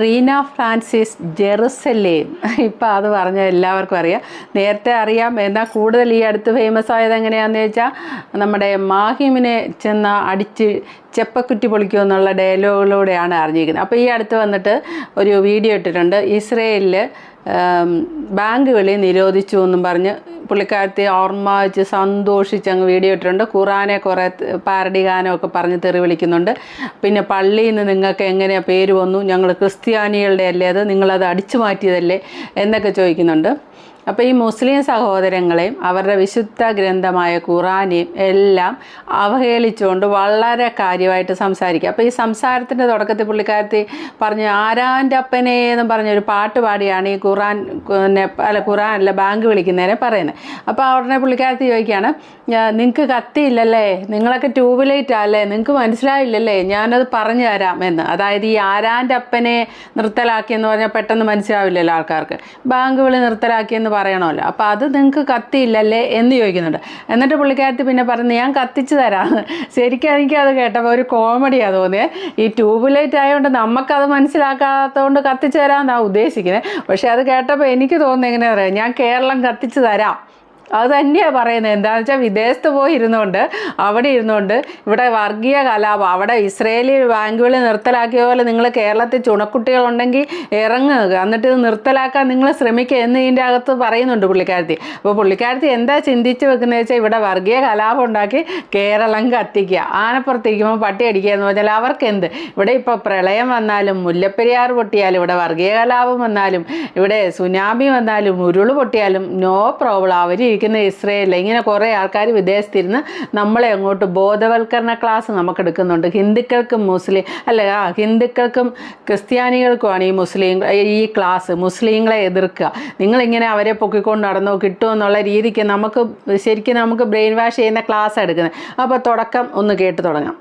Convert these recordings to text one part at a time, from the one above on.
Reena Francis Jerusalem. ഇപ്പം അത് പറഞ്ഞ എല്ലാവർക്കും അറിയാം. നേരത്തെ അറിയാം എന്നാൽ കൂടുതൽ ഈ അടുത്ത് ഫേമസ് ആയത് എങ്ങനെയാണെന്ന് വെച്ചാൽ നമ്മുടെ മാഹിമിനെ ചെന്ന് അടിച്ച് ചെപ്പക്കുറ്റി പൊളിക്കും എന്നുള്ള ഡയലോഗിലൂടെയാണ് അറിഞ്ഞിരിക്കുന്നത്. അപ്പോൾ ഈ അടുത്ത് വന്നിട്ട് ഒരു വീഡിയോ ഇട്ടിട്ടുണ്ട്. ഇസ്രയേലിൽ ബാങ്ക് വിളി നിരോധിച്ചു എന്നും പറഞ്ഞ് പുള്ളിക്കാരത്തെ ഓർമ്മ വെച്ച് സന്തോഷിച്ച് അങ്ങ് വീഡിയോ ഇട്ടിട്ടുണ്ട്. ഖുറാനെ കുറേ പാരടി ഗാനമൊക്കെ പറഞ്ഞ് തെറി വിളിക്കുന്നുണ്ട്. പിന്നെ പള്ളിയിൽ നിന്ന് നിങ്ങൾക്ക് എങ്ങനെയാണ് പേര് വന്നു? ഞങ്ങൾ ക്രിസ്ത്യാനികളുടെ അല്ലേ അത്? നിങ്ങളത് അടിച്ചു മാറ്റിയതല്ലേ? എന്നൊക്കെ ചോദിക്കുന്നുണ്ട്. അപ്പോൾ ഈ മുസ്ലിം സഹോദരങ്ങളെയും അവരുടെ വിശുദ്ധ ഗ്രന്ഥമായ ഖുറാനെയും എല്ലാം അവഹേളിച്ചുകൊണ്ട് വളരെ കാര്യമായിട്ട് സംസാരിക്കുക. അപ്പോൾ ഈ സംസാരത്തിന്റെ തുടക്കത്തിൽ പുള്ളിക്കാരത്തി പറഞ്ഞു ആരാന്റെ അപ്പനെ എന്ന് പറഞ്ഞൊരു പാട്ട് പാടിയാണ് ഈ ഖുറാൻ അല്ല ഖുറാൻ അല്ല ബാങ്ക് വിളിക്കുന്നതിനെ പറയുന്നത്. അപ്പോൾ ഉടനെ പുള്ളിക്കാരത്തി ചോദിക്കുകയാണ് നിങ്ങൾക്ക് കത്തിയില്ലല്ലേ? നിങ്ങളൊക്കെ ട്യൂബ്ലൈറ്റ് അല്ലേ നിങ്ങൾക്ക് മനസ്സിലായില്ലല്ലേ? ഞാനത് പറഞ്ഞു തരാം എന്ന്. അതായത് ഈ ആരാന്റെ അപ്പനെ നിർത്തലാക്കിയെന്ന് പറഞ്ഞാൽ പെട്ടെന്ന് മനസ്സിലാവില്ലല്ലോ ആൾക്കാർക്ക്. ബാങ്ക് വിളി നിർത്തലാക്കി എന്ന് പറയണമല്ലോ. അപ്പോൾ അത് നിങ്ങൾക്ക് കത്തിയില്ലല്ലേ എന്ന് ചോദിക്കുന്നുണ്ട്. എന്നിട്ട് പുള്ളിക്കാരത്തി പിന്നെ പറഞ്ഞു ഞാൻ കത്തിച്ച് തരാമെന്ന് ശരിക്കും എനിക്ക് അത് കേട്ടപ്പോൾ ഒരു കോമഡിയാണ് തോന്നിയത് ഈ ട്യൂബ് ലൈറ്റ് ആയതുകൊണ്ട് നമുക്കത് മനസ്സിലാക്കാത്തതുകൊണ്ട് കത്തിച്ച് തരാമെന്നാണ് ഉദ്ദേശിക്കുന്നത് പക്ഷേ അത് കേട്ടപ്പോൾ എനിക്ക് തോന്നുന്നത് എങ്ങനെയാ പറയുക ഞാൻ കേരളം കത്തിച്ച് തരാം. അത് തന്നെയാണ് പറയുന്നത് എന്താണെന്ന് വെച്ചാൽ വിദേശത്ത് പോയി ഇരുന്നുകൊണ്ട് അവിടെ ഇരുന്നുകൊണ്ട് ഇവിടെ വർഗീയ കലാപം അവിടെ ഇസ്രയേലി ബാങ്കുകളിൽ നിർത്തലാക്കിയ പോലെ നിങ്ങൾ കേരളത്തിൽ ചുണക്കുട്ടികളുണ്ടെങ്കിൽ ഇറങ്ങുക. എന്നിട്ട് ഇത് നിർത്തലാക്കാൻ നിങ്ങൾ ശ്രമിക്കുക എന്ന് ഇതിന്റെ അകത്ത് പറയുന്നുണ്ട് പുള്ളിക്കാരത്തി. അപ്പോൾ പുള്ളിക്കാരത്തി എന്താ ചിന്തിച്ച് വെക്കുന്നത് വെച്ചാൽ ഇവിടെ വർഗീയ കലാപം ഉണ്ടാക്കി കേരളം കത്തിക്കുക. ആനപ്പുറത്തിരിക്കുമ്പോൾ പട്ടി അടിക്കുക എന്ന് പറഞ്ഞാൽ അവർക്ക് എന്ത് ഇവിടെ ഇപ്പോൾ പ്രളയം വന്നാലും മുല്ലപ്പെരിയാർ പൊട്ടിയാലും ഇവിടെ വർഗീയ കലാപം വന്നാലും ഇവിടെ സുനാമി വന്നാലും ഉരുൾ പൊട്ടിയാലും നോ പ്രോബ്ലം. അവർ ഇരിക്കുന്ന ഇസ്രയേലിൽ ഇങ്ങനെ കുറേ ആൾക്കാർ വിദേശത്തിരുന്ന് നമ്മളെ അങ്ങോട്ട് ബോധവൽക്കരണ ക്ലാസ് നമുക്ക് എടുക്കുന്നുണ്ട് ഹിന്ദുക്കൾക്കും മുസ്ലിം അല്ല ആ ഹിന്ദുക്കൾക്കും ക്രിസ്ത്യാനികൾക്കുമാണ് ഈ മുസ്ലിം ഈ ക്ലാസ് മുസ്ലിങ്ങളെ എതിർക്കുക. നിങ്ങളിങ്ങനെ അവരെ പൊക്കിക്കൊണ്ട് നടന്നോ കിട്ടുമോ എന്നുള്ള രീതിക്ക് നമുക്ക് ശരിക്കും നമുക്ക് ബ്രെയിൻ വാഷ് ചെയ്യുന്ന ക്ലാസ് എടുക്കുന്നത്. അപ്പോൾ തുടക്കം ഒന്ന് കേട്ട് തുടങ്ങാം.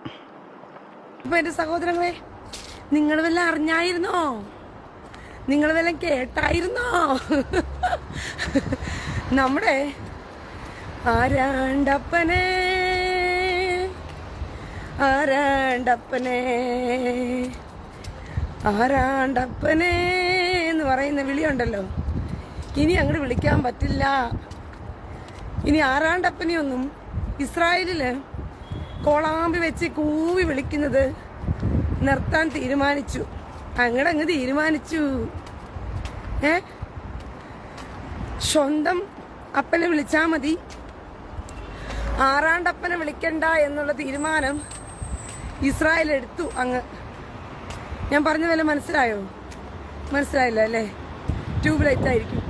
അപ്പൊ എന്റെ സഹോദരങ്ങളെ നിങ്ങൾ വല്ല അറിഞ്ഞായിരുന്നോ? നിങ്ങൾ വല്ല കേട്ടായിരുന്നോ? നമ്മുടെ ആരാണ്ടപ്പനെ? ആരാണ്ടപ്പനെ? ആരാണ്ടപ്പനെ എന്ന് പറയുന്ന വിളിയുണ്ടല്ലോ. ഇനി അങ്ങോട്ട് വിളിക്കാൻ പറ്റില്ല. ഇനി ആറാണ്ടപ്പനെയൊന്നും ഇസ്രായേലിൽ കോളാമ്പി വെച്ച് കൂവി വിളിക്കുന്നത് നിർത്താൻ തീരുമാനിച്ചു. അങ്ങടെ അങ്ങ് തീരുമാനിച്ചു. ഏ? സ്വന്തം അപ്പനെ വിളിച്ചാൽ മതി. ആറാണ്ടപ്പനെ വിളിക്കണ്ട എന്നുള്ള തീരുമാനം ഇസ്രായേൽ എടുത്തു അങ്ങ്. ഞാൻ പറഞ്ഞ വല്ല മനസ്സിലായോ? മനസ്സിലായില്ല അല്ലേ? ട്യൂബ് ലൈറ്റ് ആയിരിക്കും.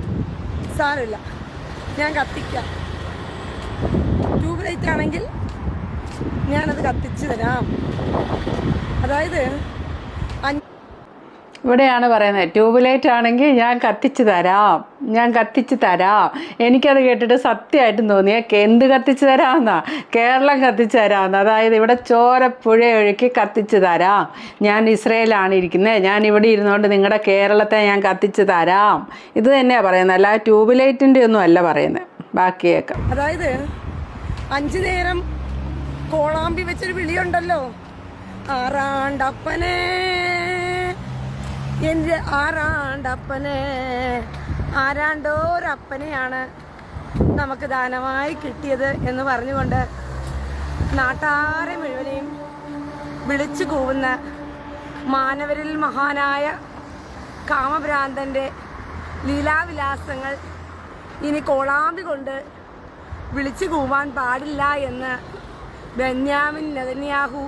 സാരമില്ല. ഞാൻ കത്തിക്കാം. ട്യൂബ് ലൈറ്റ് ആണെങ്കിൽ ഞാനത് കത്തിച്ചു തരാം. അതായത് ഇവിടെയാണ് പറയുന്നത്. ട്യൂബ് ലൈറ്റ് ആണെങ്കിൽ ഞാൻ കത്തിച്ച് തരാം. ഞാൻ കത്തിച്ച് തരാം. എനിക്കത് കേട്ടിട്ട് സത്യമായിട്ടും തോന്നിയ എന്ത് കത്തിച്ച് തരാമെന്നാ? കേരളം കത്തിച്ച് തരാമെന്ന്. അതായത് ഇവിടെ ചോരപ്പുഴ ഒഴുക്കി കത്തിച്ച് തരാം. ഞാൻ ഇസ്രയേലാണ് ഇരിക്കുന്നത് ഞാൻ ഇവിടെ ഇരുന്നുകൊണ്ട് നിങ്ങളുടെ കേരളത്തെ ഞാൻ കത്തിച്ച് തരാം. ഇത് തന്നെയാണ് പറയുന്നത്. അല്ല ട്യൂബ് ലൈറ്റിന്റെ ഒന്നും അല്ല പറയുന്നത്. ബാക്കിയൊക്കെ. അതായത് അഞ്ചു നേരം കോളാമ്പി വെച്ചൊരു വിളിയുണ്ടല്ലോ. ആറാണ്ടപ്പനെ. എന്റെ ആറാണ്ടപ്പനെ ആരാണ്ടോരപ്പനെയാണ് നമുക്ക് ദാനമായി കിട്ടിയത് എന്ന് പറഞ്ഞുകൊണ്ട് നാട്ടാരെ മുഴുവനെയും വിളിച്ചു കൂവുന്ന മാനവരിൽ മഹാനായ കാമഭ്രാന്തന്റെ ലീലാവിലാസങ്ങൾ ഇനി കോളാമ്പി കൊണ്ട് വിളിച്ചു കൂവാൻ പാടില്ല എന്ന് ബെന്യാമിൻ നെതന്യാഹു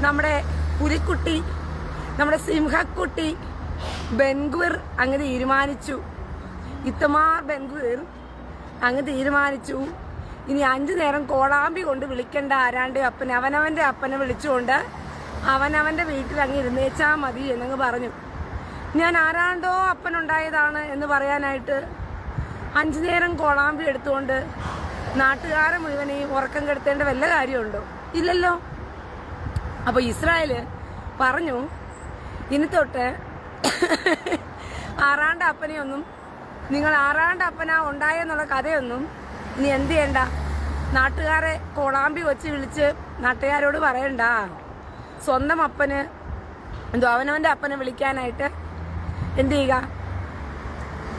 നമ്മുടെ പുലിക്കുട്ടി നമ്മുടെ സിംഹക്കുട്ടി ബെൻഗുർ അങ്ങ് തീരുമാനിച്ചു. ഇത്തമാർ ബെൻഗുവിർ അങ്ങ് തീരുമാനിച്ചു. ഇനി അഞ്ചു നേരം കോളാമ്പി കൊണ്ട് വിളിക്കേണ്ട ആരാണ്ട് അപ്പൻ അവനവന്റെ അപ്പനെ വിളിച്ചുകൊണ്ട് അവനവന്റെ വീട്ടിൽ അങ്ങ് ഇരുന്നേച്ചാ മതി എന്നങ്ങ് പറഞ്ഞു. ഞാൻ ആരാണ്ടോ അപ്പനുണ്ടായതാണ് എന്ന് പറയാനായിട്ട് അഞ്ചു നേരം കോളാമ്പി എടുത്തുകൊണ്ട് നാട്ടുകാരെ മുഴുവനെയും ഉറക്കം കെടുത്തേണ്ട വല്ല കാര്യമുണ്ടോ? ഇല്ലല്ലോ. അപ്പോൾ ഇസ്രായേൽ പറഞ്ഞു ഇനി തൊട്ട് ആറാണ്ട അപ്പനെയൊന്നും നിങ്ങൾ ആറാണ്ട അപ്പനാ ഉണ്ടായെന്നുള്ള കഥയൊന്നും ഇനി എന്ത് ചെയ്യണ്ട? നാട്ടുകാരെ കോളാമ്പി വെച്ച് വിളിച്ച് നാട്ടുകാരോട് പറയണ്ട. സ്വന്തം അപ്പന് എന്തോ അവനവന്റെ അപ്പനെ വിളിക്കാനായിട്ട് എന്ത് ചെയ്യുക?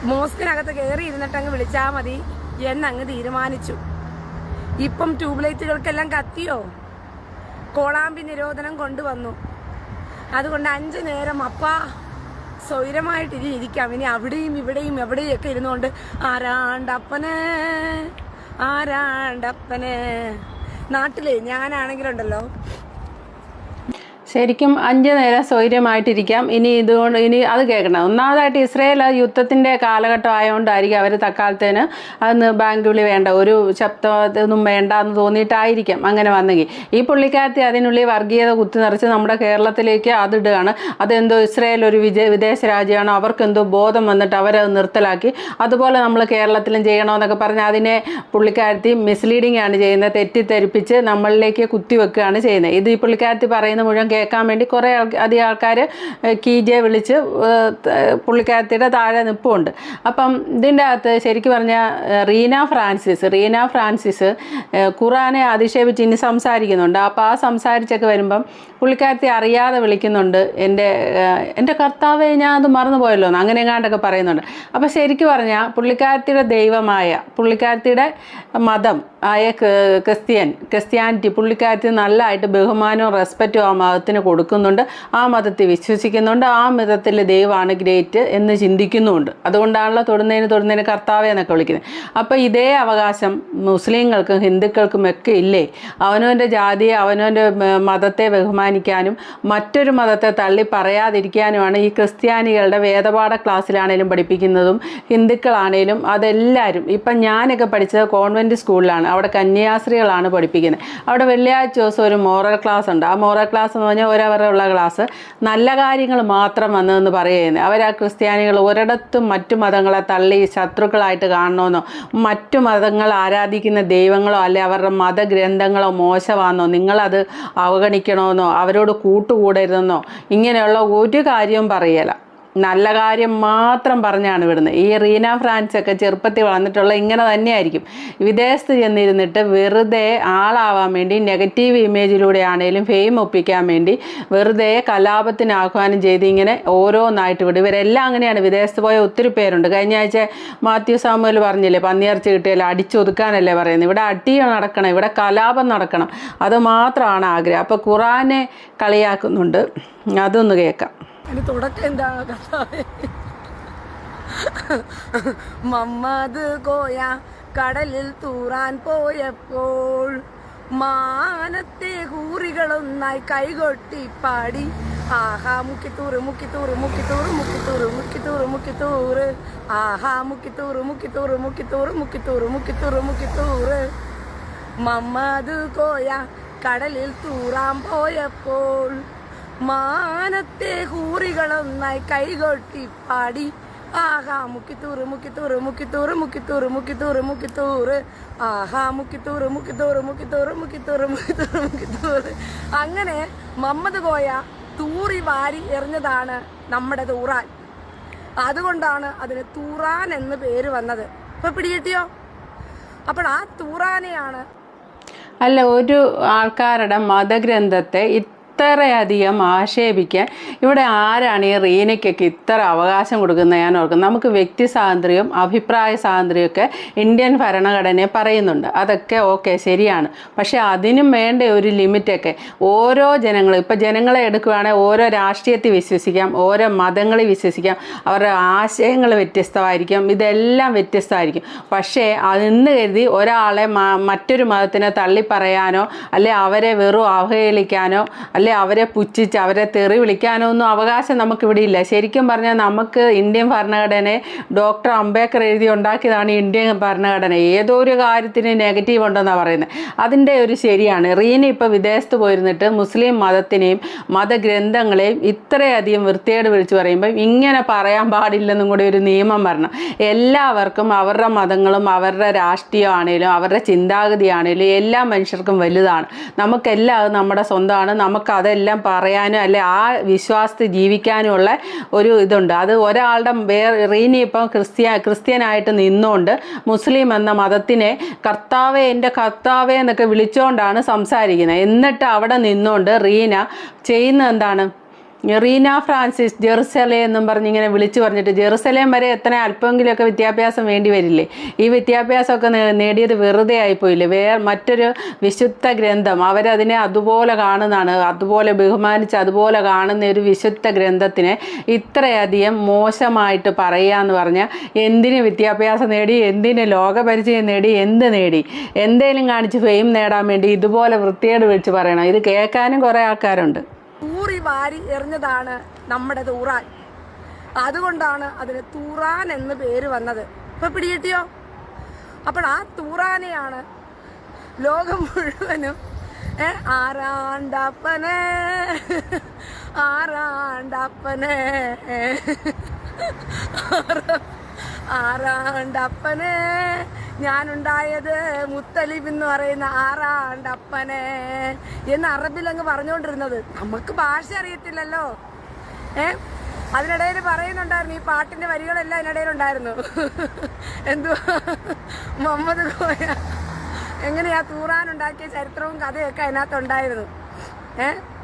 മോസ്കിനകത്ത് കയറി ഇരുന്നിട്ട് അങ്ങ് വിളിച്ചാൽ മതി. എന്നങ്ങ് തീരുമാനിച്ചു. ഇപ്പം ട്യൂബ്ലൈറ്റുകൾക്കെല്ലാം കത്തിയോ? കോളാമ്പി നിരോധനം കൊണ്ടുവന്നു. അതുകൊണ്ട് അഞ്ചു നേരം അപ്പ സ്വൈരമായിട്ട് ഇനി ഇരിക്കാം ഇനി അവിടെയും ഇവിടെയും എവിടെയൊക്കെ ഇരുന്നുകൊണ്ട് ആരാണ്ടപ്പന് ആരാണ്ടപ്പന്. നാട്ടിലെ ഞാനാണെങ്കിലുണ്ടല്ലോ ശരിക്കും അഞ്ച് നേരം സ്വൈര്യമായിട്ടിരിക്കാം. ഇനി ഇതുകൊണ്ട് ഇനി അത് കേൾക്കണം. ഒന്നാമതായിട്ട് ഇസ്രയേൽ യുദ്ധത്തിന്റെ കാലഘട്ടം ആയതുകൊണ്ടായിരിക്കും അവർ തക്കാലത്തേന് അന്ന് ബാങ്ക് വിളി വേണ്ട ഒരു ശബ്ദമൊന്നും വേണ്ട എന്ന് തോന്നിയിട്ടായിരിക്കാം അങ്ങനെ വന്നെങ്കിൽ. ഈ പുള്ളിക്കാരത്തി അതിനുള്ളിൽ വർഗീയത കുത്തി നിറച്ച് നമ്മുടെ കേരളത്തിലേക്ക് അതിടുകയാണ്. അതെന്തോ ഇസ്രയേൽ ഒരു വിജയ വിദേശ രാജ്യമാണ്. അവർക്കെന്തോ ബോധം വന്നിട്ട് അവരത് നിർത്തലാക്കി. അതുപോലെ നമ്മൾ കേരളത്തിലും ചെയ്യണമെന്നൊക്കെ പറഞ്ഞ് അതിനെ പുള്ളിക്കാരത്തി മിസ്ലീഡിംഗ് ആണ് ചെയ്യുന്നത്. തെറ്റിദ്ധരിപ്പിച്ച് നമ്മളിലേക്ക് കുത്തിവെക്കുകയാണ് ചെയ്യുന്നത്. ഇത് ഈ പുള്ളിക്കാരത്തി പറയുന്ന മുഴുവൻ കേൾക്കാൻ വേണ്ടി കുറേ അധികം ആൾക്കാർ കീജെ വിളിച്ച് ഏഹ്, പുള്ളിക്കാരത്തിയുടെ താഴെ നിൽപ്പുണ്ട് അപ്പം ഇതിന്റെ അകത്ത് ശരിക്കും പറഞ്ഞാൽ റീന ഫ്രാൻസിസ് റീന ഫ്രാൻസിസ് ഖുറാനെ അധിക്ഷേപിച്ച് ഇനി സംസാരിക്കുന്നുണ്ട്. അപ്പോൾ ആ സംസാരിച്ചൊക്കെ വരുമ്പം പുള്ളിക്കാരത്തി അറിയാതെ വിളിക്കുന്നുണ്ട്. എന്റെ എന്റെ കർത്താവെ ഞാൻ അത് മറന്നുപോയല്ലോ എന്ന് അങ്ങനെ എങ്ങാണ്ടൊക്കെ പറയുന്നുണ്ട്. അപ്പോൾ ശരിക്കും പറഞ്ഞാൽ പുള്ളിക്കാരത്തിയുടെ ദൈവമായ പുള്ളിക്കാരത്തിയുടെ മതം ആയ ക- ക്രിസ്ത്യൻ ക്രിസ്ത്യാനിറ്റി പുള്ളിക്കാരത്തി നല്ലതായിട്ട് ബഹുമാനവും റെസ്പെക്റ്റും ആ മതത്തിന് കൊടുക്കുന്നുണ്ട് ആ മതത്തിൽ വിശ്വസിക്കുന്നുണ്ട് ആ മതത്തിൽ ദൈവമാണ് ഗ്രേറ്റ് എന്ന് ചിന്തിക്കുന്നുമുണ്ട് അതുകൊണ്ടാണല്ലോ തൊടുന്നതിന് തൊടുന്നതിന് കർത്താവെ എന്നൊക്കെ വിളിക്കുന്നത്. അപ്പോൾ ഇതേ അവകാശം മുസ്ലിങ്ങൾക്കും ഹിന്ദുക്കൾക്കും ഒക്കെ ഇല്ലേ? അവനവന്റെ ജാതിയെ അവനവന്റെ മതത്തെ ബഹുമാനിക്കാനും മറ്റൊരു മതത്തെ തള്ളി പറയാതിരിക്കാനുമാണ് ഈ ക്രിസ്ത്യാനികളുടെ വേദപാഠ ക്ലാസ്സിലാണേലും പഠിപ്പിക്കുന്നതും ഹിന്ദുക്കളാണേലും അതെല്ലാവരും ഇപ്പം ഞാനൊക്കെ പഠിച്ചത് കോൺവെന്റ് സ്കൂളിലാണ്. അവിടെ കന്യാസ്ത്രീകളാണ് പഠിപ്പിക്കുന്നത്. അവിടെ വെള്ളിയാഴ്ച ദിവസം ഒരു മോറൽ ക്ലാസ് ഉണ്ട് ആ മോറൽ ക്ലാസ് എന്ന് പറഞ്ഞാൽ ഒരവരുള്ള ക്ലാസ് നല്ല കാര്യങ്ങൾ മാത്രം വന്നതെന്ന് പറയുന്നത് അവർ ആ ക്രിസ്ത്യാനികൾ ഒരിടത്തും മറ്റു മതങ്ങളെ തള്ളി ശത്രുക്കളായിട്ട് കാണണമെന്നോ മറ്റു മതങ്ങൾ ആരാധിക്കുന്ന ദൈവങ്ങളോ അല്ലെ അവരുടെ മതഗ്രന്ഥങ്ങളോ മോശമാണെന്നോ നിങ്ങളത് അവഗണിക്കണമെന്നോ അവരോട് കൂട്ടുകൂടരുതെന്നോ? ഇങ്ങനെയുള്ള ഒരു കാര്യവും പറയല. നല്ല കാര്യം മാത്രം പറഞ്ഞാണ് വിടുന്നത്. ഈ റീന ഫ്രാൻസ് ഒക്കെ ചെറുപ്പത്തിൽ വളർന്നിട്ടുള്ള ഇങ്ങനെ തന്നെയായിരിക്കും. വിദേശത്ത് ചെന്നിരുന്നിട്ട് വെറുതെ ആളാവാൻ വേണ്ടി നെഗറ്റീവ് ഇമേജിലൂടെ ആണെങ്കിലും ഫെയിം ഒപ്പിക്കാൻ വേണ്ടി വെറുതെ കലാപത്തിന് ആഹ്വാനം ചെയ്ത് ഇങ്ങനെ ഓരോന്നായിട്ട് വിടും. ഇവരെല്ലാം അങ്ങനെയാണ്. വിദേശത്ത് പോയ ഒത്തിരി പേരുണ്ട്. കഴിഞ്ഞ ആഴ്ച മാത്യു സാമുവൽ പറഞ്ഞില്ലേ പന്നിയിറച്ചി കിട്ടിയാൽ അടിച്ചൊതുക്കാനല്ലേ പറയുന്നത്. ഇവിടെ അടി നടക്കണം ഇവിടെ കലാപം നടക്കണം. അത് മാത്രമാണ് ആഗ്രഹം. അപ്പോൾ ഖുറാനെ കളിയാക്കുന്നുണ്ട്. അതൊന്ന് കേൾക്കാം. അതിന് തുടക്കം എന്താ? കർത്താവേ. മമ്മത് കോയ കടലിൽ തൂറാൻ പോയപ്പോൾ മാനത്തെ കൂറികളൊന്നായി കൈകൊട്ടി പാടി. ആഹാ മുക്കിത്തൂറ് മുക്കിത്തൂറ് മുക്കിത്തൂറ് മുക്കിത്തൂറ് മുക്കിത്തൂറ് മുക്കിത്തൂറ്. ആഹാ മുക്കിത്തൂറ് മുക്കിത്തൂറ് മുക്കിത്തൂറ് മുക്കിത്തൂറ് മുക്കിത്തൂറ് മുക്കിത്തൂറ്. മമ്മത് കോയ കടലിൽ തൂറാൻ പോയപ്പോൾ മാനത്തെ കൂറികളൊന്നായി കൈകൊട്ടി പാടി. ആഹാ മുക്കിത്തൂറ് മുക്കിത്തൂറ് മുക്കിത്തൂറ് മുക്കിത്തൂറ് മുക്കിത്തൂറ് മുക്കിത്തൂറ്. ആഹാ മുക്കിത്തൂറ് മുക്കിത്തൂറ് മുക്കിത്തൂറ് മുക്കിത്തൂറ് മുക്കിത്തൂറ് മുക്കിത്തൂറ്. അങ്ങനെ മമ്മദ് കോയ തൂറി വാരി എറിഞ്ഞതാണ് നമ്മുടെ തൂറാൻ. അതുകൊണ്ടാണ് അതിന് തൂറാൻ എന്ന് പേര് വന്നത്. ഇപ്പൊ പിടികിട്ടിയോ? അപ്പോൾ ആ തൂറാനെയാണ് അല്ല ഒരു ആൾക്കാരുടെ മതഗ്രന്ഥത്തെ ഇത്രയധികം ആക്ഷേപിക്കാൻ ഇവിടെ ആരാണ് ഈ റീനയ്ക്കൊക്കെ ഇത്ര അവകാശം കൊടുക്കുന്നത്? ഞാൻ ഓർക്കുന്നത് നമുക്ക് വ്യക്തി സ്വാതന്ത്ര്യവും അഭിപ്രായ സ്വാതന്ത്ര്യമൊക്കെ ഇന്ത്യൻ ഭരണഘടനയെ പറയുന്നുണ്ട്. അതൊക്കെ ഓക്കെ ശരിയാണ്. പക്ഷേ അതിനും വേണ്ട ഒരു ലിമിറ്റൊക്കെ ഓരോ ജനങ്ങളും ഇപ്പോൾ ജനങ്ങളെ എടുക്കുകയാണെങ്കിൽ ഓരോ രാഷ്ട്രീയത്തിൽ വിശ്വസിക്കാം ഓരോ മതങ്ങളിൽ വിശ്വസിക്കാം അവരുടെ ആശയങ്ങൾ വ്യത്യസ്തമായിരിക്കും ഇതെല്ലാം വ്യത്യസ്തമായിരിക്കും. പക്ഷേ അതെന്ന് കരുതി ഒരാളെ മറ്റൊരു മതത്തിനെ തള്ളിപ്പറയാനോ അല്ലെ അവരെ വെറും അവഹേളിക്കാനോ അവരെ പുച്ഛിച്ച് അവരെ തെറി വിളിക്കാനോ ഒന്നും അവകാശം നമുക്കിവിടെ ഇല്ല. ശരിക്കും പറഞ്ഞാൽ നമുക്ക് ഇന്ത്യൻ ഭരണഘടനയെ ഡോക്ടർ അംബേദ്കർ എഴുതി ഉണ്ടാക്കിയതാണ് ഇന്ത്യൻ ഭരണഘടന. ഏതോ ഒരു കാര്യത്തിന് നെഗറ്റീവ് ഉണ്ടെന്നാണ് പറയുന്നത് അതിന്റെ ഒരു ശരിയാണ്. റീന ഇപ്പോൾ വിദേശത്ത് പോയിരുന്നിട്ട് മുസ്ലിം മതത്തിനെയും മതഗ്രന്ഥങ്ങളെയും ഇത്രയധികം വൃത്തിയേട് വിളിച്ചു പറയുമ്പോൾ ഇങ്ങനെ പറയാൻ പാടില്ലെന്നും കൂടി ഒരു നിയമം വരണം. എല്ലാവർക്കും അവരുടെ മതങ്ങളും അവരുടെ രാഷ്ട്രീയമാണേലും അവരുടെ ചിന്താഗതിയാണേലും എല്ലാ മനുഷ്യർക്കും വലുതാണ്. നമുക്കെല്ലാം അത് നമ്മുടെ സ്വന്തമാണ്. നമുക്ക് അതെല്ലാം പറയാനും അല്ലെ ആ വിശ്വാസത്തിൽ ജീവിക്കാനുമുള്ള ഒരു ഇതുണ്ട്. അത് ഒരാളുടെ വേറെ റീനി ഇപ്പം ക്രിസ്ത്യ ക്രിസ്ത്യനായിട്ട് നിന്നുകൊണ്ട് മുസ്ലിം എന്ന മതത്തിനെ കർത്താവെ എന്റെ കർത്താവെ എന്നൊക്കെ വിളിച്ചുകൊണ്ടാണ് സംസാരിക്കുന്നത്. എന്നിട്ട് അവിടെ നിന്നുകൊണ്ട് റീന ചെയ്യുന്ന എന്താണ്? റീന ഫ്രാൻസിസ് ജെറുസലേ എന്നും പറഞ്ഞ് ഇങ്ങനെ വിളിച്ചു പറഞ്ഞിട്ട് ജെറുസലേം വരെ എത്ര അല്പമെങ്കിലുമൊക്കെ വിദ്യാഭ്യാസം വേണ്ടി വരില്ലേ? ഈ വിദ്യാഭ്യാസമൊക്കെ നേടിയത് വെറുതെ ആയിപ്പോയില്ലേ? വേ മറ്റൊരു വിശുദ്ധ ഗ്രന്ഥം അവരതിനെ അതുപോലെ കാണുന്നതാണ്. അതുപോലെ ബഹുമാനിച്ച് അതുപോലെ കാണുന്ന ഒരു വിശുദ്ധ ഗ്രന്ഥത്തിനെ ഇത്രയധികം മോശമായിട്ട് പറയുക എന്ന് പറഞ്ഞാൽ എന്തിന് വിദ്യാഭ്യാസം നേടി? എന്തിന് ലോകപരിചയം നേടി? എന്ത് നേടി? എന്തേലും കാണിച്ച് ഫെയിം നേടാൻ വേണ്ടി ഇതുപോലെ വൃത്തിയോട് വിളിച്ച് പറയണം. ഇത് കേൾക്കാനും കുറേ ആൾക്കാരുണ്ട്. തൂറി വാരി എറിഞ്ഞതാണ് നമ്മുടെ തൂറാൻ. അതുകൊണ്ടാണ് അതിന് തൂറാൻ എന്ന് പേര് വന്നത്. ഇപ്പൊ പിടികിട്ടിയോ? അപ്പോൾ ആ തൂറാനെയാണ് ലോകം മുഴുവനും ആറാണ്ടപ്പനെ ആറാണ്ടപ്പനെ ആറാ- ആറാണ്ടപ്പനെ. ഞാനുണ്ടായത് മുത്തലിബ് എന്ന് പറയുന്ന ആറാണ്ടപ്പനെ. എന്ന് അറബിൽ അങ്ങ് പറഞ്ഞുകൊണ്ടിരുന്നത് നമുക്ക് ഭാഷ അറിയത്തില്ലല്ലോ. ഏ? അതിനിടയിൽ പറയുന്നുണ്ടായിരുന്നു ഈ പാട്ടിന്റെ വരികളെല്ലാം അതിനിടയിൽ ഉണ്ടായിരുന്നു എന്തോ മുഹമ്മദ് കോയ. എങ്ങനെയാ തൂറാൻ ഉണ്ടാക്കിയ ചരിത്രവും കഥയൊക്കെ അതിനകത്തുണ്ടായിരുന്നു. ഏഹ്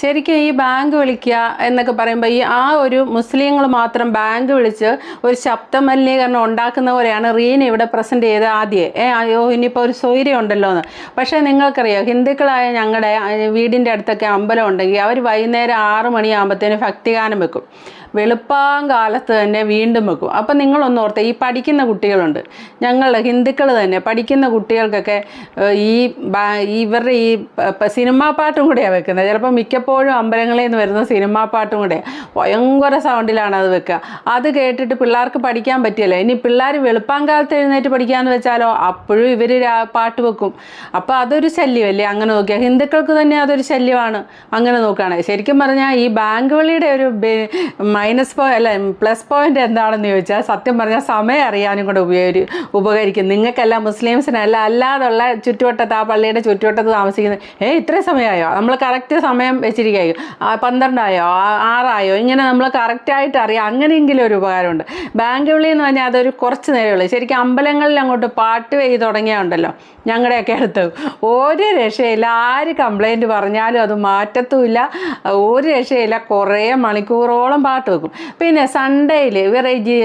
ശരിക്കും ഈ ബാങ്ക് വിളിക്കുക എന്നൊക്കെ പറയുമ്പോൾ ഈ ആ ഒരു മുസ്ലിങ്ങൾ മാത്രം ബാങ്ക് വിളിച്ച് ഒരു ശബ്ദ മലിനീകരണം ഉണ്ടാക്കുന്ന പോലെയാണ് റീന ഇവിടെ പ്രസന്റ് ചെയ്ത് ആദ്യം. ഏ അയ്യോ ഇനിയിപ്പോൾ ഒരു സൗകര്യം ഉണ്ടല്ലോ എന്ന് പക്ഷേ നിങ്ങൾക്കറിയാം ഹിന്ദുക്കളായ ഞങ്ങളുടെ വീടിന്റെ അടുത്തൊക്കെ അമ്പലം ഉണ്ടെങ്കിൽ അവർ വൈകുന്നേരം ആറ് മണിയാകുമ്പോഴത്തേന് ഭക്തിഗാനം വെക്കും. വെളുപ്പാൻ കാലത്ത് തന്നെ വീണ്ടും വെക്കും. അപ്പം നിങ്ങളൊന്ന് ഓർത്ത് ഈ പഠിക്കുന്ന കുട്ടികളുണ്ട്. ഞങ്ങൾ ഹിന്ദുക്കൾ തന്നെ പഠിക്കുന്ന കുട്ടികൾക്കൊക്കെ ഈ ഇവരുടെ ഈ സിനിമാ പാട്ടും കൂടെയാണ് വെക്കുന്നത്. ചിലപ്പോൾ മിക്കപ്പോഴും അമ്പലങ്ങളിൽ നിന്ന് വരുന്ന സിനിമാ പാട്ടും കൂടെ. ഭയങ്കര സൗണ്ടിലാണ് അത് വെക്കുക. അത് കേട്ടിട്ട് പിള്ളേർക്ക് പഠിക്കാൻ പറ്റിയല്ലോ? ഇനി പിള്ളേർ വെളുപ്പാം കാലത്ത് എഴുന്നേറ്റ് പഠിക്കാന്ന് വെച്ചാലോ അപ്പോഴും ഇവർ പാട്ട് വെക്കും. അപ്പോൾ അതൊരു ശല്യമല്ലേ? അങ്ങനെ നോക്കിയാൽ ഹിന്ദുക്കൾക്ക് തന്നെ അതൊരു ശല്യമാണ്. അങ്ങനെ നോക്കുകയാണെങ്കിൽ. ശരിക്കും പറഞ്ഞാൽ ഈ ബാങ്ക് വിളിയുടെ ഒരു മൈനസ് പോയിന്റ് അല്ല പ്ലസ് പോയിന്റ് എന്താണെന്ന് ചോദിച്ചാൽ സത്യം പറഞ്ഞാൽ സമയം അറിയാനും കൂടെ ഉപയോഗി ഉപകരിക്കും. നിങ്ങൾക്കല്ല മുസ്ലിംസിനല്ല അല്ലാതുള്ള ചുറ്റുവട്ടത്ത് ആ പള്ളിയുടെ ചുറ്റുവട്ടത്ത് താമസിക്കുന്നത് ഏ ഇത്രയും സമയമായോ? നമ്മൾ കറക്റ്റ് സമയം വെച്ചിരിക്കുകയോ പന്ത്രണ്ടായോ? ആറായോ? ഇങ്ങനെ നമ്മൾ കറക്റ്റായിട്ട് അറിയാം. അങ്ങനെയെങ്കിലും ഒരു ഉപകാരമുണ്ട്. ബാങ്ക് വിളി എന്ന് പറഞ്ഞാൽ അതൊരു കുറച്ച് നേരമുള്ളൂ ശരിക്കും അമ്പലങ്ങളിൽ അങ്ങോട്ട് പാട്ട് പെയ്ത് തുടങ്ങിയുണ്ടല്ലോ ഞങ്ങളുടെയൊക്കെ അടുത്ത്. ഒരു രക്ഷയില്ല. ആര് കംപ്ലൈന്റ് പറഞ്ഞാലും അത് മാറ്റത്തുമില്ല. ഒരു രക്ഷയില്ല. കുറേ മണിക്കൂറോളം പാട്ട് വെക്കും. പിന്നെ സൺഡേയിൽ വെറൈറ്റി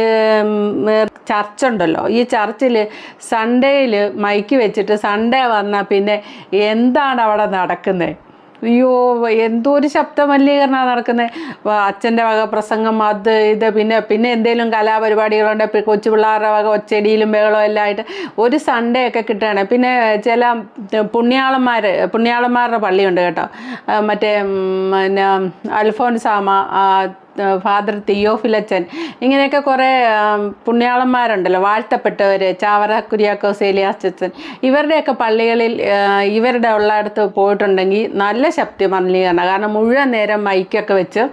ചർച്ച ഉണ്ടല്ലോ ഈ ചർച്ചിൽ സൺഡേയിൽ മൈക്ക് വെച്ചിട്ട് സൺഡേ വന്നാൽ പിന്നെ എന്താണ് അവിടെ നടക്കുന്നത് അയ്യോ എന്തോ ഒരു ശബ്ദ മലിനീകരണമാണ് നടക്കുന്നത് അച്ഛന്റെ വക പ്രസംഗം അത് ഇത് പിന്നെ പിന്നെ എന്തെങ്കിലും കലാപരിപാടികളുണ്ട്. കൊച്ചു പിള്ളേരുടെ വക ഒച്ചടിയിലും ബഹളവും എല്ലാം ആയിട്ട് ഒരു സൺഡേ ഒക്കെ കിട്ടുകയാണ്. പിന്നെ ചില പുണ്യാളന്മാർ പുണ്യാളന്മാരുടെ പള്ളിയുണ്ട് കേട്ടോ. മറ്റേ പിന്നെ അൽഫോൻസാമ ഫാദർ തിയോഫിലച്ചൻ ഇങ്ങനെയൊക്കെ കുറേ പുണ്യാളന്മാരുണ്ടല്ലോ. വാഴ്ത്തപ്പെട്ടവർ ചാവറ കുര്യാക്കോസ് ഏലിയാച്ചൻ ഇവരുടെയൊക്കെ പള്ളികളിൽ ഇവരുടെ ഉള്ള അടുത്ത് പോയിട്ടുണ്ടെങ്കിൽ നല്ല ശക്തി മലിനീകരണം കാരണം മുഴുവൻ നേരം മൈക്കൊക്കെ വെച്ച്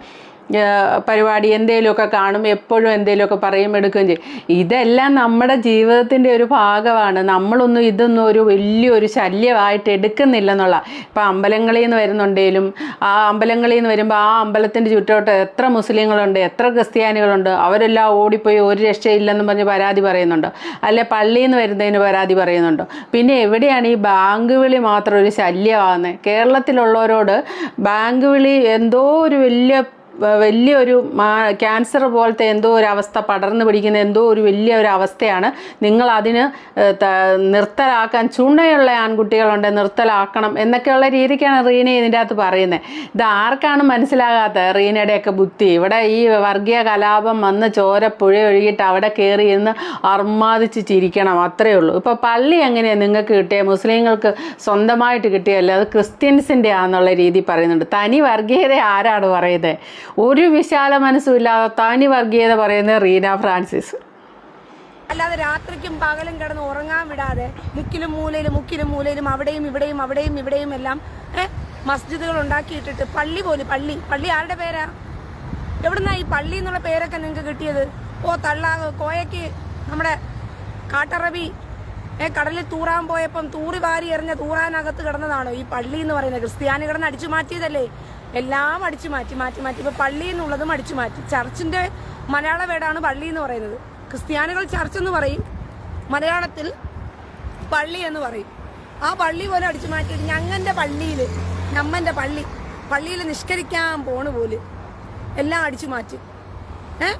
പരിപാടി എന്തെങ്കിലുമൊക്കെ കാണും എപ്പോഴും എന്തെങ്കിലുമൊക്കെ പറയും എടുക്കുകയും ചെയ്യും. ഇതെല്ലാം നമ്മുടെ ജീവിതത്തിന്റെ ഒരു ഭാഗമാണ്. നമ്മളൊന്നും ഇതൊന്നും ഒരു വലിയൊരു ശല്യമായിട്ട് എടുക്കുന്നില്ലെന്നുള്ള. ഇപ്പം അമ്പലങ്ങളിൽ നിന്ന് വരുന്നുണ്ടെങ്കിലും ആ അമ്പലങ്ങളിൽ നിന്ന് വരുമ്പോൾ ആ അമ്പലത്തിന്റെ ചുറ്റോട്ട് എത്ര മുസ്ലിങ്ങളുണ്ട് എത്ര ക്രിസ്ത്യാനികളുണ്ട് അവരെല്ലാം ഓടിപ്പോയി ഒരു രക്ഷയില്ലെന്ന് പറഞ്ഞ് പരാതി പറയുന്നുണ്ട്. അല്ലെ പള്ളിയിൽ നിന്ന് വരുന്നതിന് പരാതി പറയുന്നുണ്ടോ. പിന്നെ എവിടെയാണ് ഈ ബാങ്ക് വിളി മാത്രം ഒരു ശല്യമാകുന്നത്? കേരളത്തിലുള്ളവരോട് ബാങ്ക് വിളി എന്തോ ഒരു വലിയ വലിയൊരു ക്യാൻസർ പോലത്തെ എന്തോ ഒരു അവസ്ഥ പടർന്നു പിടിക്കുന്ന എന്തോ ഒരു വലിയ ഒരു അവസ്ഥയാണ്. നിങ്ങൾ അതിന് നിർത്തലാക്കാൻ ചുണയുള്ള ആൺകുട്ടികളുണ്ട് നിർത്തലാക്കണം എന്നൊക്കെയുള്ള രീതിക്കാണ് റീന ഇതിന്റെ അകത്ത് പറയുന്നത് ഇത് ആർക്കാണ് മനസ്സിലാകാത്ത റീനയുടെയൊക്കെ ബുദ്ധി. ഇവിടെ ഈ വർഗീയ കലാപം വന്ന് ചോര പുഴ ഒഴുകിയിട്ട് അവിടെ കയറി ഇരുന്ന് അർമാദിച്ച് ചിരിക്കണം അത്രയേ ഉള്ളൂ. ഇപ്പോൾ പള്ളി എങ്ങനെയാണ് നിങ്ങൾക്ക് കിട്ടിയ? മുസ്ലിങ്ങൾക്ക് സ്വന്തമായിട്ട് കിട്ടിയല്ലേ? അത് ക്രിസ്ത്യൻസിന്റെ ആണെന്നുള്ള രീതി പറയുന്നുണ്ട്. തനി വർഗീയത ആരാണ് പറയുന്നത്? ഒരു വിശാല മനസ്സുമില്ലാതെ തനി വർഗീയത പറയുന്ന റീന ഫ്രാൻസിസ്. അല്ലാതെ രാത്രിക്കും പകലും കിടന്ന് ഉറങ്ങാൻ വിടാതെ മുക്കിലും മൂലയിലും മുക്കിലും മൂലയിലും അവിടെയും ഇവിടെയും അവിടെയും ഇവിടെയും എല്ലാം മസ്ജിദുകൾ ഉണ്ടാക്കിയിട്ടിട്ട് പള്ളി പോലും പള്ളി പള്ളി ആരുടെ പേരാ? എവിടുന്നാ ഈ പള്ളി എന്നുള്ള പേരൊക്കെ നിങ്ങൾക്ക് കിട്ടിയത്? ഓ തള്ള കോയക്ക് നമ്മുടെ കാട്ടറബി ഏ കടലിൽ തൂറാൻ പോയപ്പം തൂറി വാരി എറിഞ്ഞ തൂറാനകത്ത് കിടന്നതാണോ ഈ പള്ളി എന്ന് പറയുന്നത്? ക്രിസ്ത്യാനി കിടന്ന് അടിച്ചു മാറ്റിയതല്ലേ? എല്ലാം അടിച്ചു മാറ്റി മാറ്റി മാറ്റി. ഇപ്പൊ പള്ളി എന്നുള്ളതും അടിച്ചു മാറ്റി. ചർച്ചിന്റെ മലയാള വേടാണ് പള്ളി എന്ന് പറയുന്നത്. ക്രിസ്ത്യാനികൾ ചർച്ച് എന്ന് പറയും. മലയാളത്തിൽ പള്ളി എന്ന് പറയും. ആ പള്ളി പോലെ അടിച്ചു മാറ്റിയിട്ട് ഞങ്ങന്റെ പള്ളിയിൽ നമ്മന്റെ പള്ളി പള്ളിയിൽ നിഷ്കരിക്കാൻ പോണ പോലെ എല്ലാം അടിച്ചു മാറ്റി. ഏ?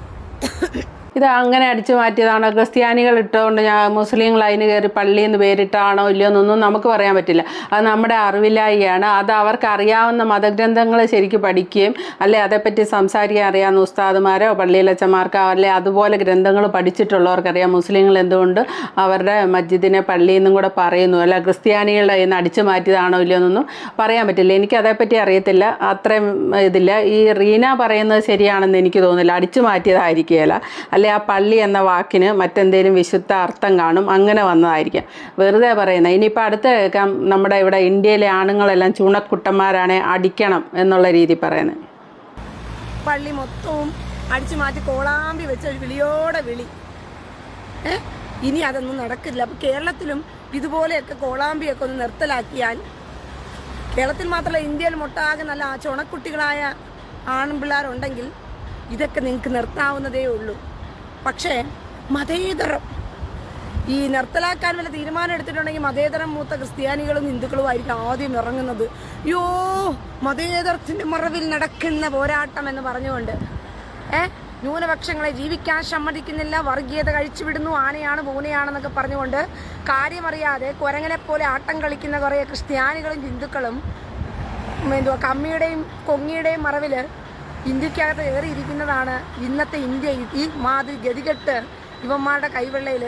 ഇത് അങ്ങനെ അടിച്ചു മാറ്റിയതാണോ. ക്രിസ്ത്യാനികൾ ഇട്ടുകൊണ്ട് ഞാൻ മുസ്ലിങ്ങൾ അതിന് കയറി പള്ളിയിൽ നിന്ന് പേരിട്ടാണോ ഇല്ലയോ എന്നൊന്നും നമുക്ക് പറയാൻ പറ്റില്ല. അത് നമ്മുടെ അറിവില്ലായിയാണ് അത് അവർക്ക് അറിയാവുന്ന മതഗ്രന്ഥങ്ങൾ ശരിക്കും പഠിക്കുകയും അല്ലെ അതേപ്പറ്റി സംസാരിക്കാൻ അറിയാവുന്ന ഉസ്താദുമാരോ പള്ളിയിലച്ചന്മാർക്കോ അല്ലെ അതുപോലെ ഗ്രന്ഥങ്ങൾ പഠിച്ചിട്ടുള്ളവർക്കറിയാം മുസ്ലിങ്ങൾ എന്തുകൊണ്ട് അവരുടെ മസ്ജിദിനെ പള്ളിയിൽ നിന്നും കൂടെ പറയുന്നു. അല്ല ക്രിസ്ത്യാനികളുടെ നിന്ന് അടിച്ചു മാറ്റിയതാണോ ഇല്ലയോ എന്നൊന്നും പറയാൻ പറ്റില്ല. എനിക്ക് അതേപ്പറ്റി അറിയത്തില്ല. അത്രയും ഇതില്ല. ഈ റീന പറയുന്നത് ശരിയാണെന്ന് എനിക്ക് തോന്നുന്നില്ല. അടിച്ചു മാറ്റിയതായിരിക്കുകയില്ല. അല്ലെ ആ പള്ളി എന്ന വാക്കിന് മറ്റെന്തെങ്കിലും വിശുദ്ധ അർത്ഥം കാണും? അങ്ങനെ വന്നതായിരിക്കാം. വെറുതെ പറയുന്നത് ഇനിയിപ്പോൾ അടുത്ത കേൾക്കാം. നമ്മുടെ ഇവിടെ ഇന്ത്യയിലെ ആണുങ്ങളെല്ലാം ചൂണക്കുട്ടന്മാരാണെ അടിക്കണം എന്നുള്ള രീതി പറയുന്നത് പള്ളി മൊത്തവും അടിച്ചു മാറ്റി കോളാമ്പി വെച്ച വിളിയോടെ വിളി. ഇനി അതൊന്നും നടക്കില്ല. അപ്പോൾ കേരളത്തിലും ഇതുപോലെയൊക്കെ കോളാമ്പിയൊക്കെ ഒന്ന് നിർത്തലാക്കിയാൽ കേരളത്തിൽ മാത്രമല്ല ഇന്ത്യയിൽ മൊട്ടാകെ നല്ല ചുണക്കുട്ടികളായ ആൺപിള്ളേരുണ്ടെങ്കിൽ ഇതൊക്കെ നിങ്ങൾക്ക് നിർത്താവുന്നതേ ഉള്ളൂ. പക്ഷേ മതേതരം. ഈ നിർത്തലാക്കാൻ വല്ല തീരുമാനം എടുത്തിട്ടുണ്ടെങ്കിൽ മതേതരം മൂത്ത ക്രിസ്ത്യാനികളും ഹിന്ദുക്കളും ആയിരിക്കും ആദ്യം ഇറങ്ങുന്നത്. യോ മതേതരത്തിന്റെ മറവിൽ നടക്കുന്ന പോരാട്ടം എന്ന് പറഞ്ഞുകൊണ്ട് ഏ ന്യൂനപക്ഷങ്ങളെ ജീവിക്കാൻ സമ്മതിക്കുന്നില്ല വർഗീയത കഴിച്ചുവിടുന്നു ആനയാണ് പൂനയാണെന്നൊക്കെ പറഞ്ഞുകൊണ്ട് കാര്യമറിയാതെ കുരങ്ങനെ പോലെ ആട്ടം കളിക്കുന്ന കുറേ ക്രിസ്ത്യാനികളും ഹിന്ദുക്കളും എന്തുവാ കമ്മിയുടെയും കൊങ്ങിയുടെയും മറവിൽ ഇന്ത്യക്കകത്ത് ഏറിയിരിക്കുന്നതാണ് ഇന്നത്തെ ഇന്ത്യ. ഈ മാതിരി ഗതികെട്ട് ഇവന്മാരുടെ കൈവെള്ളയിൽ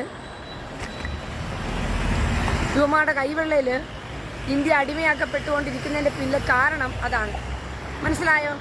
ഇവന്മാരുടെ കൈവെള്ളയിൽ ഇന്ത്യ അടിമയാക്കപ്പെട്ടുകൊണ്ടിരിക്കുന്നതിന്റെ പിന്നിലെ കാരണം അതാണ്. മനസ്സിലായോ?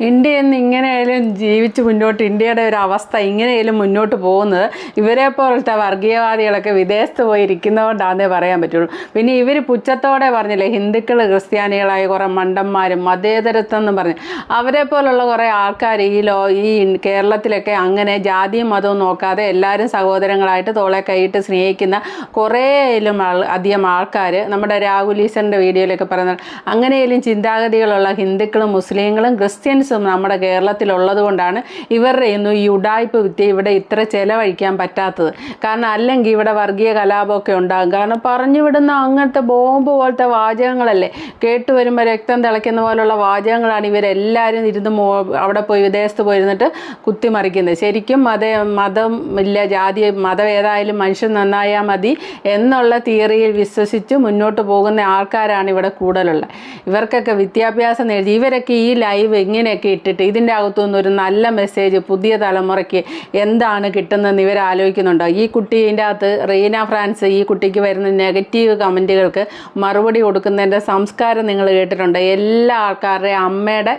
ഇന്ത്യ ഇന്ന് ഇങ്ങനെയായാലും ജീവിച്ച് മുന്നോട്ട് ഇന്ത്യയുടെ ഒരു അവസ്ഥ ഇങ്ങനെയായാലും മുന്നോട്ട് പോകുന്നത് ഇവരെ പോലത്തെ വർഗീയവാദികളൊക്കെ വിദേശത്ത് പോയി ഇരിക്കുന്നതുകൊണ്ടാണെന്നേ പറയാൻ പറ്റുള്ളൂ. പിന്നെ ഇവർ പുച്ഛത്തോടെ പറഞ്ഞില്ലേ ഹിന്ദുക്കൾ ക്രിസ്ത്യാനികളായ കുറേ മണ്ടന്മാരും മതേതരത്വം എന്ന് പറഞ്ഞ്. അവരെ പോലുള്ള കുറേ ആൾക്കാർ ഈ ലോ ഈ കേരളത്തിലൊക്കെ അങ്ങനെ ജാതിയും മതവും നോക്കാതെ എല്ലാവരും സഹോദരങ്ങളായിട്ട് തോളെ കൈയിട്ട് സ്നേഹിക്കുന്ന കുറേയിലും അധികം ആൾക്കാർ നമ്മുടെ രാഹുൽ ഈശ്വറിന്റെ വീഡിയോയിലൊക്കെ പറയുന്നത് അങ്ങനെയെങ്കിലും ചിന്താഗതികളുള്ള ഹിന്ദുക്കളും മുസ്ലിങ്ങളും ക്രിസ്ത്യൻസും നമ്മുടെ കേരളത്തിലുള്ളത് കൊണ്ടാണ് ഇവരുടെ ഒന്നും ഈ ഉടായ്പ വിദ്യ ഇവിടെ ഇത്ര ചെലവഴിക്കാൻ പറ്റാത്തത്. കാരണം അല്ലെങ്കിൽ ഇവിടെ വർഗീയ കലാപമൊക്കെ ഉണ്ടാകും. കാരണം പറഞ്ഞു വിടുന്ന അങ്ങനത്തെ ബോംബ് പോലത്തെ വാചകങ്ങളല്ലേ? കേട്ട് വരുമ്പോൾ രക്തം തിളയ്ക്കുന്ന പോലുള്ള വാചകങ്ങളാണ് ഇവരെല്ലാവരും ഇരുന്ന് മോ അവിടെ പോയി വിദേശത്ത് പോയിരുന്നിട്ട് കുത്തിമറിക്കുന്നത് ശരിക്കും മത മതം ഇല്ല ജാതി മതം ഏതായാലും മനുഷ്യൻ നന്നായാൽ മതി എന്നുള്ള തിയറിയിൽ വിശ്വസിച്ച് മുന്നോട്ട് പോകുന്ന ആൾക്കാരാണ് ഇവിടെ കൂടുതലുള്ളത്. ഇവർക്കൊക്കെ വിദ്യാഭ്യാസം നേടി. ഇവരൊക്കെ ഈ ലൈവ് ഇങ്ങനെയൊക്കെ ഇട്ടിട്ട് ഇതിന്റെ അകത്തുനിന്ന് ഒരു നല്ല മെസ്സേജ് പുതിയ തലമുറയ്ക്ക് എന്താണ് കിട്ടുന്നതെന്ന് ഇവർ ആലോചിക്കുന്നുണ്ടോ? ഈ കുട്ടീന്റെ അകത്ത് റീന ഫ്രാൻസ് ഈ കുട്ടിക്ക് വരുന്ന നെഗറ്റീവ് കമന്റുകൾക്ക് മറുപടി കൊടുക്കുന്നതിന്റെ സംസ്കാരം നിങ്ങൾ കേട്ടിട്ടുണ്ട്? എല്ലാ ആൾക്കാരുടെയും അമ്മയുടെ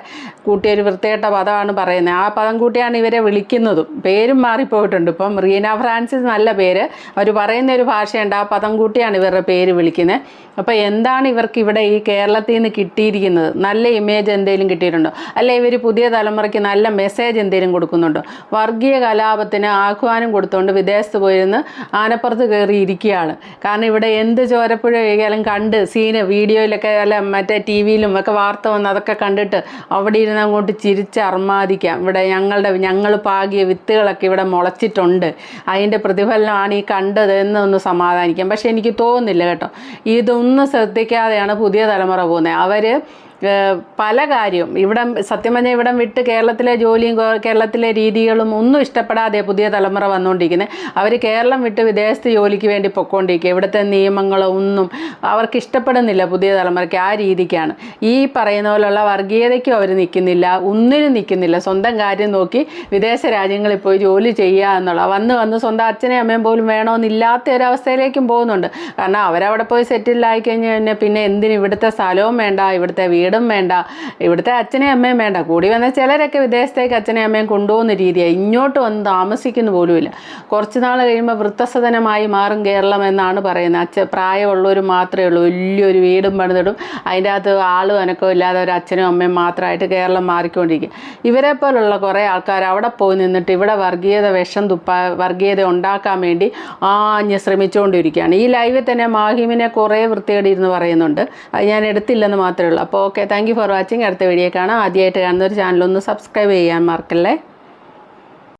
കൂട്ടിയ ഒരു വൃത്തികെട്ട പദമാണ് പറയുന്നത്. ആ പദം കൂട്ടിയാണ് ഇവരെ വിളിക്കുന്നതും. പേരും മാറിപ്പോയിട്ടുണ്ട്. ഇപ്പം റീന ഫ്രാൻസിസ് നല്ല പേര്. അവർ പറയുന്ന ഒരു ഭാഷയുണ്ട്. ആ പദം കൂട്ടിയാണ് ഇവരുടെ പേര് വിളിക്കുന്നത്. അപ്പോൾ എന്താണ് ഇവർക്ക് ഇവിടെ ഈ കേരളത്തിൽ നിന്ന് കിട്ടിയിരിക്കുന്നത്? നല്ല ഇമേജ് എന്തെങ്കിലും കിട്ടിയിട്ടുണ്ടോ? അല്ലെ പുതിയ തലമുറയ്ക്ക് നല്ല മെസ്സേജ് എന്തെങ്കിലും കൊടുക്കുന്നുണ്ടോ? വർഗീയ കലാപത്തിന് ആഹ്വാനം കൊടുത്തുകൊണ്ട് വിദേശത്ത് പോയിരുന്ന് ആനപ്പുറത്ത് കയറി ഇരിക്കുകയാണ് കാരണം ഇവിടെ എന്ത് ചോരപ്പുഴ ഒഴുകിയാലും കണ്ട് സീന് വീഡിയോയിലൊക്കെ അല്ല മറ്റേ ടി വിയിലും ഒക്കെ വാർത്ത വന്ന് അതൊക്കെ കണ്ടിട്ട് അവിടെ ഇരുന്ന് അങ്ങോട്ട് ചിരിച്ച് അർമാദിക്കാം. ഇവിടെ ഞങ്ങളുടെ ഞങ്ങൾ പാകിയ വിത്തുകളൊക്കെ ഇവിടെ മുളച്ചിട്ടുണ്ട്. അതിന്റെ പ്രതിഫലനമാണ് ഈ കണ്ടത് എന്നൊന്ന് സമാധാനിക്കാം. പക്ഷെ എനിക്ക് തോന്നുന്നില്ല കേട്ടോ. ഇതൊന്നും ശ്രദ്ധിക്കാതെയാണ് പുതിയ തലമുറ പോകുന്നത്. അവർ പല കാര്യവും. ഇവിടെ സത്യം പറഞ്ഞാൽ ഇവിടം വിട്ട് കേരളത്തിലെ ജോലിയും കേരളത്തിലെ രീതികളും ഒന്നും ഇഷ്ടപ്പെടാതെ പുതിയ തലമുറ വന്നുകൊണ്ടിരിക്കുന്നത് അവർ കേരളം വിട്ട് വിദേശത്ത് ജോലിക്ക് വേണ്ടി പൊക്കോണ്ടിരിക്കുക ഇവിടുത്തെ നിയമങ്ങളോ ഒന്നും അവർക്ക് ഇഷ്ടപ്പെടുന്നില്ല പുതിയ തലമുറയ്ക്ക് ആ രീതിക്കാണ്. ഈ പറയുന്ന പോലുള്ള വർഗീയതയ്ക്കും അവർ നിൽക്കുന്നില്ല ഒന്നിനും നിൽക്കുന്നില്ല സ്വന്തം കാര്യം നോക്കി വിദേശ രാജ്യങ്ങളിൽ പോയി ജോലി ചെയ്യുക എന്നുള്ള. വന്ന് വന്ന് സ്വന്തം അച്ഛനെയും അമ്മയും പോലും വേണമെന്നില്ലാത്ത ഒരവസ്ഥയിലേക്കും പോകുന്നുണ്ട്. കാരണം അവരവിടെ പോയി സെറ്റിലായി കഴിഞ്ഞ് കഴിഞ്ഞാൽ പിന്നെ എന്തിനും ഇവിടുത്തെ സ്ഥലവും വേണ്ട ഇവിടുത്തെ വീടും വേണ്ട. ഇവിടുത്തെ അച്ഛനെയും അമ്മയും വേണ്ട. കൂടി വന്ന ചിലരൊക്കെ വിദേശത്തേക്ക് അച്ഛനെയും അമ്മയും കൊണ്ടുപോകുന്ന രീതിയാണ് ഇങ്ങോട്ട് വന്ന് താമസിക്കുന്നു പോലുമില്ല. കുറച്ച് നാൾ കഴിയുമ്പോൾ വൃത്തസദനമായി മാറും കേരളം എന്നാണ് പറയുന്നത്. അച്ഛ പ്രായമുള്ളവർ മാത്രമേ ഉള്ളൂ. വലിയൊരു വീടും പണിതിടും. അതിന്റെ അകത്ത് ആളും അനക്കവും ഇല്ലാതെ ഒരു അച്ഛനും അമ്മയും മാത്രമായിട്ട് കേരളം മാറിക്കൊണ്ടിരിക്കും. ഇവരെ പോലുള്ള കുറേ ആൾക്കാർ അവിടെ പോയി നിന്നിട്ട് ഇവിടെ വർഗീയത വിഷം തുപ്പ വർഗീയത ഉണ്ടാക്കാൻ വേണ്ടി ആഞ്ഞ് ശ്രമിച്ചുകൊണ്ടിരിക്കുകയാണ് ഈ ലൈവിൽ തന്നെ മാഹിമിനെ കുറേ വൃത്തികേട് ഇരുന്ന് പറയുന്നുണ്ട്. അത് ഞാൻ എടുത്തില്ലെന്ന് മാത്രമേ ഉള്ളൂ. അപ്പോൾ ഓക്കെ താങ്ക് ഫോർ വാച്ചിങ് അടുത്ത വീഡിയോ കാണാം. ആദ്യമായിട്ട് കാണുന്ന ഒരു ചാനലൊന്ന് സബ്സ്ക്രൈബ് ചെയ്യാൻ മറക്കല്ലേ?